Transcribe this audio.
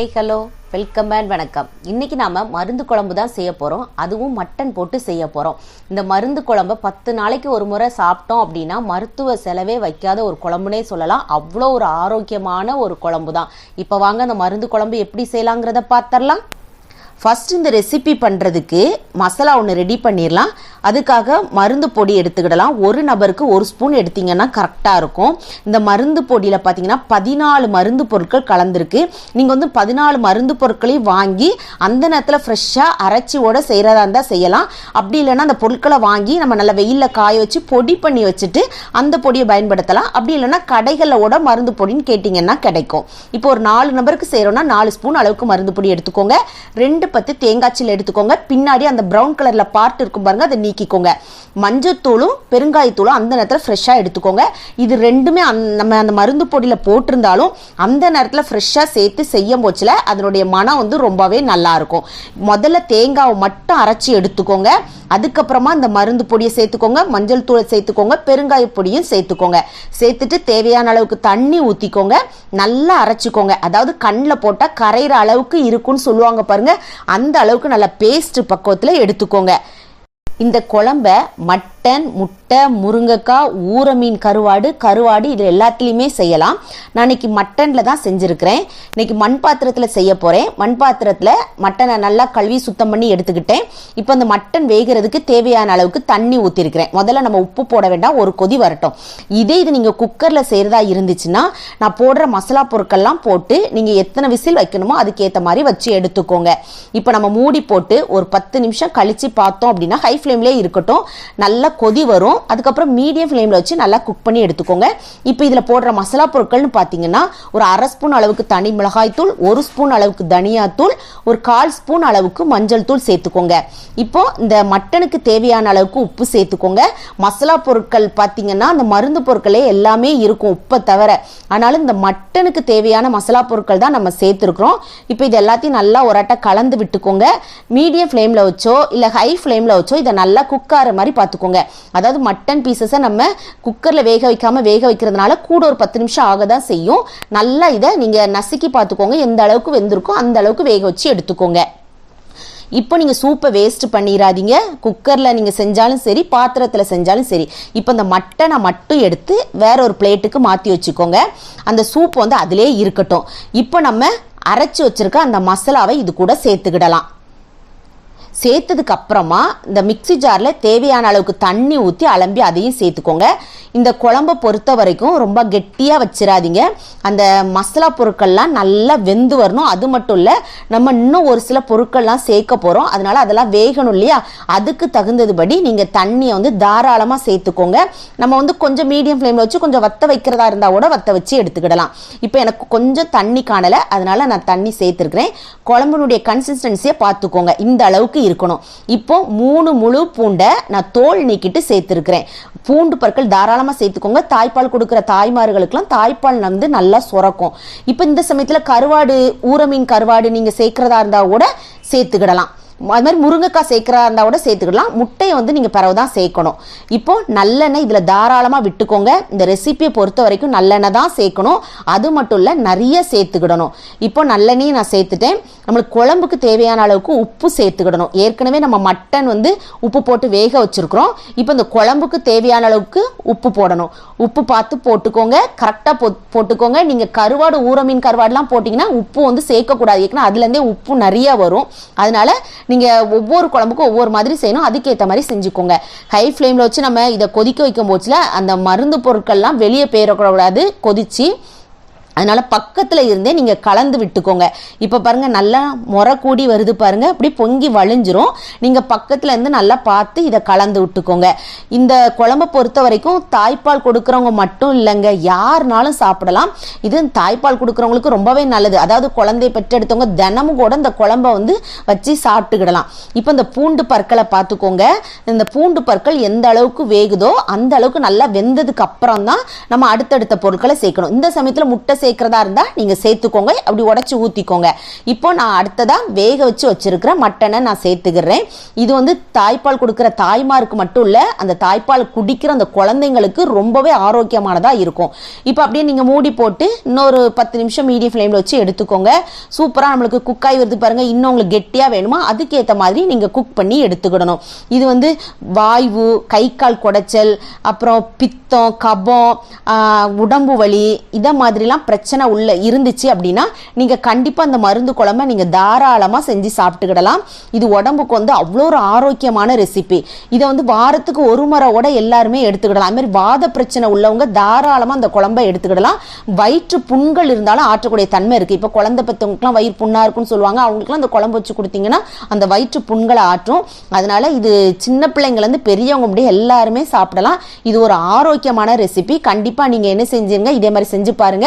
Hey hello welcome and வணக்கம். இன்னைக்கு நாம மருந்து குழம்பு தான் செய்ய போறோம். அதுவும் மட்டன் போட்டு செய்ய போறோம். இந்த மருந்து குழம்பு பத்து நாளைக்கு ஒரு முறை சாப்பிட்டோம் அப்படின்னா மருத்துவ செலவே வைக்காத ஒரு குழம்புனே சொல்லலாம். அவ்வளோ ஒரு ஆரோக்கியமான ஒரு குழம்பு தான். இப்போ வாங்க அந்த மருந்து குழம்பு எப்படி செய்யலாங்கிறத பார்த்துடலாம். ஃபர்ஸ்ட் இந்த ரெசிபி பண்ணுறதுக்கு மசாலா ஒன்று ரெடி பண்ணிடலாம். அதுக்காக மருந்து பொடி எடுத்துக்கிடலாம். ஒரு நபருக்கு ஒரு ஸ்பூன் எடுத்தீங்கன்னா கரெக்டாக இருக்கும். இந்த மருந்து பொடியில் பார்த்தீங்கன்னா பதினாலு மருந்து பொருட்கள் கலந்துருக்கு. நீங்கள் வந்து பதினாலு மருந்து பொருட்களையும் வாங்கி அந்த நேரத்தில் ஃப்ரெஷ்ஷாக அரைச்சியோட செய்கிறதா இருந்தால் செய்யலாம். அப்படி இல்லைன்னா அந்த பொருட்களை வாங்கி நம்ம நல்லா வெயிலில் காய வச்சு பொடி பண்ணி வச்சுட்டு அந்த பொடியை பயன்படுத்தலாம். அப்படி இல்லைன்னா கடைகளோட மருந்து பொடின்னு கேட்டிங்கன்னா கிடைக்கும். இப்போ ஒரு நாலு நபருக்கு செய்கிறோன்னா நாலு ஸ்பூன் அளவுக்கு மருந்து பொடி எடுத்துக்கோங்க. ரெண்டு பத்து தேங்காய்ச்சியில் எடுத்துக்கோங்க. பின்னாடி அந்த ப்ரௌன் கலரில் பார்ட் இருக்கும் பாருங்க அதை நீ நீக்கிக்கோங்க. மஞ்சத்தூளும் பெருங்காயத்தூளும் அந்த நேரத்தில் ஃப்ரெஷ்ஷாக எடுத்துக்கோங்க. இது ரெண்டுமே அந் நம்ம அந்த மருந்து பொடியில் போட்டிருந்தாலும் அந்த நேரத்தில் ஃப்ரெஷ்ஷாக சேர்த்து செய்யும் போச்சில் அதனுடைய மனம் வந்து ரொம்பவே நல்லா இருக்கும். முதல்ல தேங்காவை மட்டும் அரைச்சி எடுத்துக்கோங்க. அதுக்கப்புறமா இந்த மருந்து பொடியை சேர்த்துக்கோங்க. மஞ்சள் தூளை சேர்த்துக்கோங்க. பெருங்காய பொடியும் சேர்த்துக்கோங்க. சேர்த்துட்டு தேவையான அளவுக்கு தண்ணி ஊற்றிக்கோங்க நல்லா அரைச்சிக்கோங்க. அதாவது கண்ணில் போட்டால் கரையிற அளவுக்கு இருக்குன்னு சொல்லுவாங்க பாருங்கள் அந்த அளவுக்கு நல்ல பேஸ்ட் பக்குவத்தில் எடுத்துக்கோங்க. இந்த குழம்ப மட்டன் முட்டை முருங்கைக்காய் ஊற மீன் கருவாடு கருவாடு இது எல்லாத்துலேயுமே செய்யலாம். நான் இன்னைக்கு மட்டனில் தான் செஞ்சுருக்கிறேன். இன்னைக்கு மண் பாத்திரத்தில் செய்ய போகிறேன் மண் பாத்திரத்தில் மட்டனை நல்லா கழுவி சுத்தம் பண்ணி எடுத்துக்கிட்டேன். இப்போ அந்த மட்டன் வேகிறதுக்கு தேவையான அளவுக்கு தண்ணி ஊற்றிருக்கிறேன் முதல்ல நம்ம உப்பு போட வேண்டாம். ஒரு கொதி வரட்டும். இதே இது நீங்கள் குக்கரில் செய்கிறதா இருந்துச்சுன்னா நான் போடுற மசாலா பொருட்கள்லாம் போட்டு நீங்கள் எத்தனை விசில் வைக்கணுமோ அதுக்கேற்ற மாதிரி வச்சு எடுத்துக்கோங்க. இப்போ நம்ம மூடி போட்டு ஒரு பத்து நிமிஷம் கழித்து பார்த்தோம் அப்படின்னா ஹை ஃப்ளேம்லேயே இருக்கட்டும். நல்லா கொதி வரும். அதுக்கப்புறம் மீடியம் ஃப்ளேமில் வச்சு நல்லா குக் பண்ணி எடுத்துக்கோங்க. இப்போ இதில் போடுற மசாலா பொருட்கள்னு பார்த்தீங்கன்னா ஒரு அரை ஸ்பூன் அளவுக்கு தனி மிளகாய்த்தூள் ஒரு ஸ்பூன் அளவுக்கு தனியாத்தூள் ஒரு கால் ஸ்பூன் அளவுக்கு மஞ்சள் தூள் சேர்த்துக்கோங்க. இப்போ இந்த மட்டனுக்கு தேவையான அளவுக்கு உப்பு சேர்த்துக்கோங்க. மசாலா பொருட்கள் பார்த்தீங்கன்னா அந்த மருந்து பொருட்களே எல்லாமே இருக்கும் உப்பை தவிர. ஆனாலும் இந்த மட்டனுக்கு தேவையான மசாலா பொருட்கள் தான் நம்ம சேர்த்துருக்குறோம். இப்போ இது எல்லாத்தையும் நல்லா ஒரு கலந்து விட்டுக்கோங்க. மீடியம் ஃப்ளேமில் வச்சோ இல்லை ஹை ஃப்ளேமில் வச்சோ இதை நல்லா குக் ஆகிற மாதிரி பார்த்துக்கோங்க அதாவது மட்டன் பீசஸை நம்ம குக்கரில் வேக வைக்காமல் வேக வைக்கிறதுனால கூட ஒரு பத்து நிமிஷம் ஆக தான் செய்யும். நல்லா இதை நீங்கள் நசுக்கி பார்த்துக்கோங்க. எந்த அளவுக்கு வெந்திருக்கோ அந்த அளவுக்கு வேக வச்சு எடுத்துக்கோங்க. இப்போ நீங்கள் சூப்பை வேஸ்ட் பண்ணிடாதீங்க குக்கரில் நீங்கள் செஞ்சாலும் சரி பாத்திரத்தில் செஞ்சாலும் சரி. இப்போ இந்த மட்டனை மட்டும் எடுத்து வேற ஒரு பிளேட்டுக்கு மாற்றி வச்சுக்கோங்க. அந்த சூப் வந்து அதிலே இருக்கட்டும். இப்போ நம்ம அரைச்சி வச்சிருக்க அந்த மசாலாவை இது கூட சேர்த்துக்கிடலாம். சேர்த்ததுக்கு அப்புறமா இந்த மிக்ஸி ஜாரில் தேவையான அளவுக்கு தண்ணி ஊற்றி அலம்பி அதையும் சேர்த்துக்கோங்க. இந்த குழம்பை பொறுத்த வரைக்கும் ரொம்ப கெட்டியாக வச்சிடாதீங்க. அந்த மசாலா பொருட்கள்லாம் நல்லா வெந்து வரணும். அது மட்டும் இல்லை நம்ம இன்னும் ஒரு சில பொருட்கள்லாம் சேர்க்க போகிறோம் அதனால அதெல்லாம் வேகணும் இல்லையா? அதுக்கு தகுந்ததுபடி நீங்கள் தண்ணியை வந்து தாராளமாக சேர்த்துக்கோங்க. நம்ம வந்து கொஞ்சம் மீடியம் ஃப்ளேமில் வச்சு கொஞ்சம் வத்த வைக்கிறதா இருந்தால் கூட வத்த வச்சு எடுத்துக்கிடலாம். இப்போ எனக்கு கொஞ்சம் தண்ணி காணலை. அதனால் நான் தண்ணி சேர்த்துருக்குறேன். குழம்புனுடைய கன்சிஸ்டன்சியை பார்த்துக்கோங்க. இந்த அளவுக்கு இருக்கணும். இப்போ மூணு முழு பூண்டை நான் தோல் நீக்கிட்டு சேர்த்துருக்கிறேன். பூண்டு பற்கள் தாராளமாக சேர்த்துக்கோங்க. தாய்ப்பால் கொடுக்குற தாய்மார்களுக்கெல்லாம் தாய்ப்பால் வந்து நல்லா சுரக்கும். இப்போ இந்த சமயத்தில் கருவாடு ஊரமீன் கருவாடு நீங்கள் சேர்க்குறதா இருந்தால் கூட சேர்த்துக்கிடலாம். அது மாதிரி முருங்கைக்காய் சேர்க்குறா இருந்தால் கூட சேர்த்துக்கலாம். முட்டையை வந்து நீங்கள் பிறகு தான் சேர்க்கணும். இப்போது நல்லெண்ணெய் இதில் தாராளமாக விட்டுக்கோங்க. இந்த ரெசிபியை பொறுத்த வரைக்கும் நல்லெண்ணெய் தான் சேர்க்கணும். அது மட்டும் இல்லை நிறைய சேர்த்துக்கிடணும். இப்போ நல்லெண்ணெயை நான் சேர்த்துட்டேன். நம்மளுக்கு குழம்புக்கு தேவையான அளவுக்கு உப்பு சேர்த்துக்கிடணும். ஏற்கனவே நம்ம மட்டன் வந்து உப்பு போட்டு வேக வச்சுருக்குறோம். இப்போ இந்த குழம்புக்கு தேவையான அளவுக்கு உப்பு போடணும். உப்பு பார்த்து போட்டுக்கோங்க. கரெக்டாக போ போட்டுக்கோங்க. நீங்கள் கருவாடு ஊரமீன் கருவாடுலாம் போட்டிங்கன்னா உப்பு வந்து சேர்க்கக்கூடாது. ஏன்னா அதுலேருந்தே உப்பு நிறைய வரும். அதனால நீங்கள் ஒவ்வொரு குழம்புக்கும் ஒவ்வொரு மாதிரி செய்யணும். அதுக்கேற்ற மாதிரி செஞ்சுக்கோங்க. ஹை ஃப்ளேமில் வச்சு நம்ம இதை கொதிக்க வைக்கும் போச்சில் அந்த மருந்து பொருட்கள்லாம் வெளியே போயிடக்கூடாது கொதிச்சு அதனால் பக்கத்தில் இருந்தே நீங்கள் கலந்து விட்டுக்கோங்க. இப்போ பாருங்கள் நல்லா முறை கூடி வருது பாருங்கள் அப்படி பொங்கி வழிஞ்சிரும். நீங்கள் பக்கத்தில் இருந்து நல்லா பார்த்து இதை கலந்து விட்டுக்கோங்க. இந்த குழம்பை பொறுத்த வரைக்கும் தாய்ப்பால் கொடுக்குறவங்க மட்டும் இல்லைங்க யாருனாலும் சாப்பிடலாம். இது தாய்ப்பால் கொடுக்குறவங்களுக்கு ரொம்பவே நல்லது. அதாவது குழந்தைய பெற்றெடுத்தவங்க தினமும் கூட இந்த குழம்ப வந்து வச்சு சாப்பிட்டுக்கிடலாம். இப்போ இந்த பூண்டு பற்களை பார்த்துக்கோங்க. இந்த பூண்டு பற்கள் எந்த அளவுக்கு வேகுதோ அந்த அளவுக்கு நல்லா வெந்ததுக்கு அப்புறம் தான் நம்ம அடுத்தடுத்த பொருட்களை சேர்க்கணும். இந்த சமயத்தில் முட்டை சேர்க்குறதா இருந்தால் நீங்கள் சேர்த்துக்கோங்க. அப்படி உடச்சி ஊற்றிக்கோங்க இப்போ நான் அடுத்ததாக வேக வச்சு வச்சிருக்கிற மட்டனை நான் சேர்த்துக்கிறேன். இது வந்து தாய்ப்பால் கொடுக்குற தாய்மாருக்கு மட்டும் இல்லை அந்த தாய்ப்பால் குடிக்கிற அந்த குழந்தைங்களுக்கு ரொம்பவே ஆரோக்கியமானதாக இருக்கும். இப்போ அப்படியே நீங்கள் மூடி போட்டு இன்னொரு பத்து நிமிஷம் மீடியம் ஃப்ளேமில் வச்சு எடுத்துக்கோங்க. சூப்பராக நம்மளுக்கு குக் ஆகி வருது பாருங்கள் இன்னும் உங்களுக்கு கெட்டியாக வேணுமா? அதுக்கேற்ற மாதிரி நீங்கள் குக் பண்ணி எடுத்துக்கிடணும். இது வந்து வாய்வு கை கால் குடைச்சல் அப்புறம் பித்தம் கபம் உடம்பு வலி இதை மாதிரிலாம் பிரச்சனை உள்ள இருந்துச்சு அப்படின்னா நீங்கள் கண்டிப்பாக அந்த மருந்து குழம்ப நீங்கள் தாராளமாக செஞ்சு சாப்பிட்டுக்கிடலாம். இது உடம்புக்கு வந்து அவ்வளோ ஒரு ஆரோக்கியமான ரெசிபி இதை வந்து வாரத்துக்கு ஒரு முறையோட எல்லாருமே எடுத்துக்கிடலாம். அதுமாதிரி வாத பிரச்சனை உள்ளவங்க தாராளமாக அந்த குழம்பை எடுத்துக்கிடலாம். வயிற்று புண்கள் இருந்தாலும் ஆற்றக்கூடிய தன்மை இருக்குது இப்போ குழந்தை பெற்றவங்களுக்குலாம் வயிறு புண்ணாக இருக்குன்னு சொல்லுவாங்க. அவங்களுக்குலாம் அந்த குழம்பு வச்சு கொடுத்தீங்கன்னா அந்த வயிற்று புண்களை ஆற்றும். அதனால இது சின்ன பிள்ளைங்கள்லேருந்து பெரியவங்க முடிய எல்லாருமே சாப்பிடலாம். இது ஒரு ஆரோக்கியமான ரெசிபி கண்டிப்பாக நீங்கள் என்ன செஞ்சுருங்க இதே மாதிரி செஞ்சு பாருங்க.